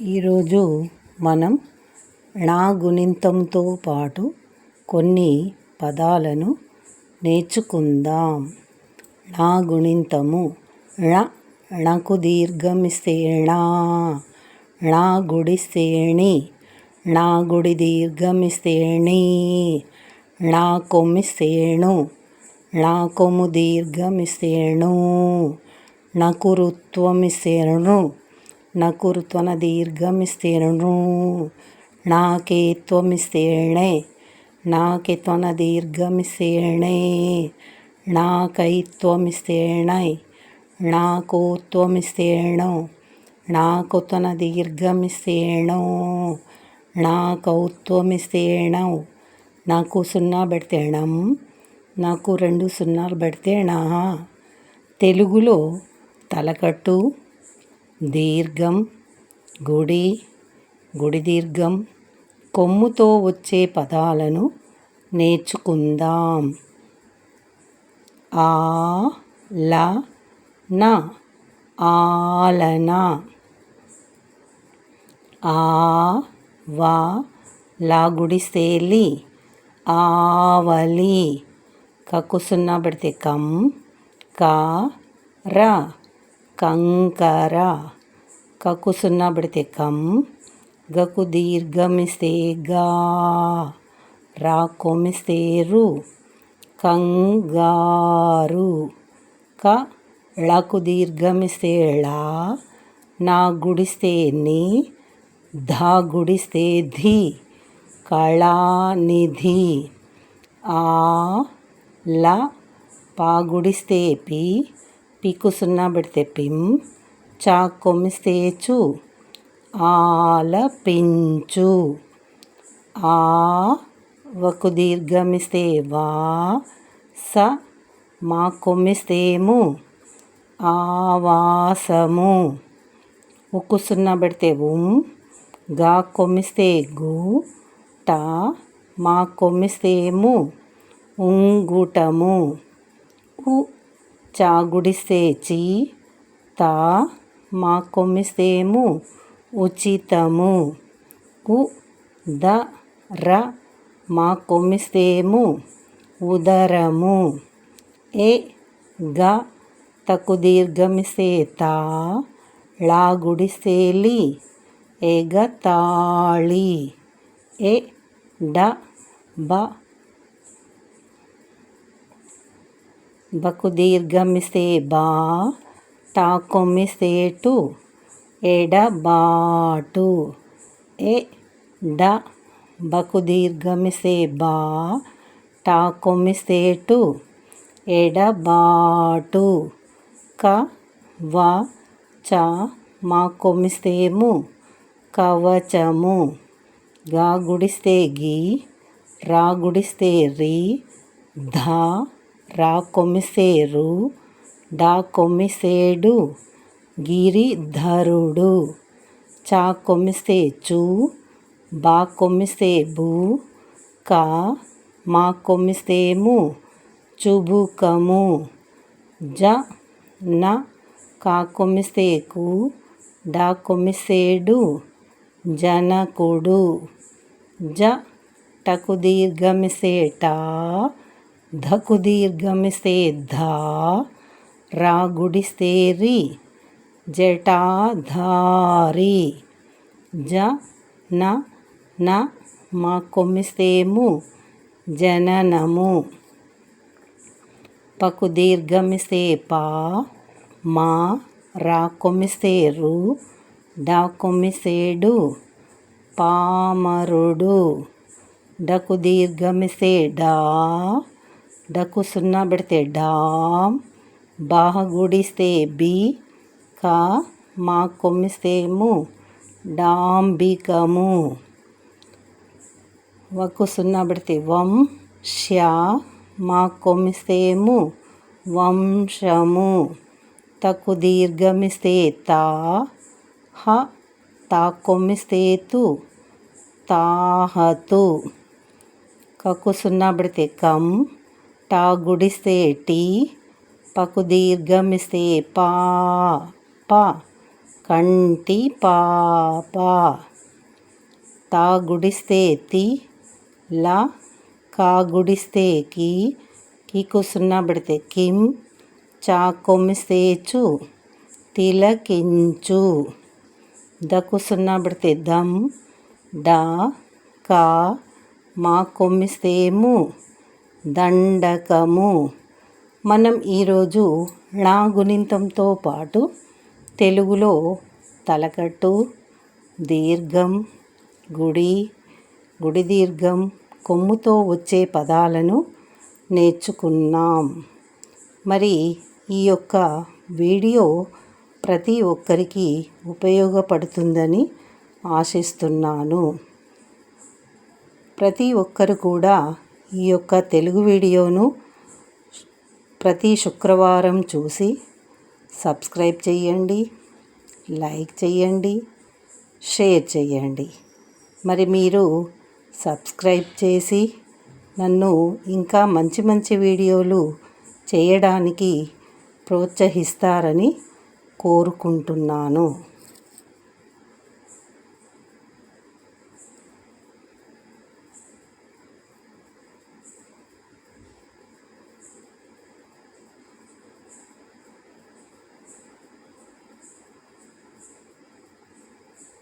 ఈరోజు మనం ణా గుణింతంతో పాటు కొన్ని పదాలను నేర్చుకుందాం. ణా గుణింతము ణ ణకు దీర్ఘమిస్తే ణా ణా గుడిస్తే ణి ణా గుడి దీర్ఘమిస్తే ణీ ణా కొమ్మిస్తే ణు ణా కొమ్ము దీర్ఘమిస్తే ణూ ణకురుత్వమిస్తే ణు నకురుత్వన దీర్ఘమిస్తే నాకే ణాకేత్వమిస్తే నాకే త్వన దీర్ఘమిస్తే ణే ణాకైత్వమిస్తే నాకు ణాకోత్వమిస్తే ణౌ ణాకొత్వన దీర్ఘమిస్తే ణౌ ణాకౌత్వమిస్తే నాకు సున్నా పెడితేణం నాకు రెండు సున్నాలు పెడితే తెలుగులో తలకట్టు దీర్ఘం గుడి గుడి దీర్ఘం కొమ్ముతో వచ్చే పదాలను నేర్చుకుందాం. ఆ ల న ఆలన ఆ వా లా గుడిసేలి ఆవలి కకు పెడితే కం కా రా. కంకర. కకు సున్నా పెడితే కం. గకు దీర్ఘమిస్తే గా. రా కొమిస్తే రు. కంగారు. క ళకు దీర్ఘమిస్తే ళా. నా గుడిస్తే ని. ధా గుడిస్తే ధి. కళానిధి. ఆ ల పా గుడిస్తే పి. పీకు సున్నా పెడితే పిం చా కొమ్మిస్తే చూ ఆలపించు ఆ వకు దీర్ఘమిస్తే వా స మా కొమ్మిస్తేము ఆవాసము ఉక్కు సున్నా పెడితే ఉం గా కొమ్మిస్తే గు టా మా కొమ్మిస్తేము ఉంగుటము. ఉ చాగుడిసేచి తా మా కొమ్మిసేము ఉచితము. ఉ ద ర మా కొమ్మిసేము ఉదరము. ఏ గ తకు దీర్ఘమిస్తే తా ళా గుడిస్తే ఎగతాళి. ఏ డ బ బకు దీర్ఘమిస్తే బా టాకొమ్మిస్తే టు ఎడబాటు ఏ డ బకు దీర్ఘమిస్తే బా టాకొమ్మిస్తే టు ఎడబాటు క వ చ మా కొమ్మిస్తేము కవచము. గా గుడిస్తే గీ రా గుడిస్తే రి ధా రా కొమిసేరు డా కొమిసేడు గిరిధరుడు. చా కొమిసేచు బా కొమిసేబు కా మా కొమిసేము చుబుకము. జ న కా కొమిసేకు డా కొమిసేడు జనకుడు. జ టకు దీర్ఘమిసేటా ధకు దీర్ఘమిస్తే ధా రా గుడిస్తే రి జటాధారి జ న న మా కొమ్మిస్తేము జననము. పకు దీర్ఘమిస్తే పా మా రా కొమ్మిస్తే రు డా కొమ్మిసేడు పామరుడు. డకు దీర్ఘమిస్తే డా డకు సున్నా పెడితే డామ్ బాహగుడిస్తే బి కా మా కొమ్మిస్తేము డాంబికము వక్కు సున్నా పెడితే వం శ్యా మా కొమ్మిస్తేము వంశము తకు దీర్ఘమిస్తే తా హ తా కొమ్మిస్తే తు తాహతు కకు సున్నా పెడితే కం టా గుడిస్తే టీ పకు దీర్ఘమిస్తే పా ప కంటి పాప తా గుడిస్తే తి లా కా గుడిస్తే కి కీకు సున్నా పెడితే కిం చా కొమ్మిస్తే చు తిలకించు. దకు సున్నా పెడితే దమ్ డా కా మా కొమ్మిస్తే ము. దండకము. మనం ఈరోజు ళా గుణింతంతో పాటు తెలుగులో తలకట్టు దీర్ఘం గుడి గుడి దీర్ఘం కొమ్ముతో వచ్చే పదాలను నేర్చుకున్నాం. మరి ఈ యొక్క వీడియో ప్రతి ఒక్కరికి ఉపయోగపడుతుందని ఆశిస్తున్నాను. ప్రతి ఒక్కరు కూడా ఈ యొక్క తెలుగు వీడియోను ప్రతి శుక్రవారం చూసి సబ్స్క్రైబ్ చేయండి లైక్ చేయండి షేర్ చేయండి. మరి మీరు సబ్స్క్రైబ్ చేసి నన్ను ఇంకా మంచి మంచి వీడియోలు చేయడానికి ప్రోత్సహిస్తారని కోరుకుంటున్నాను.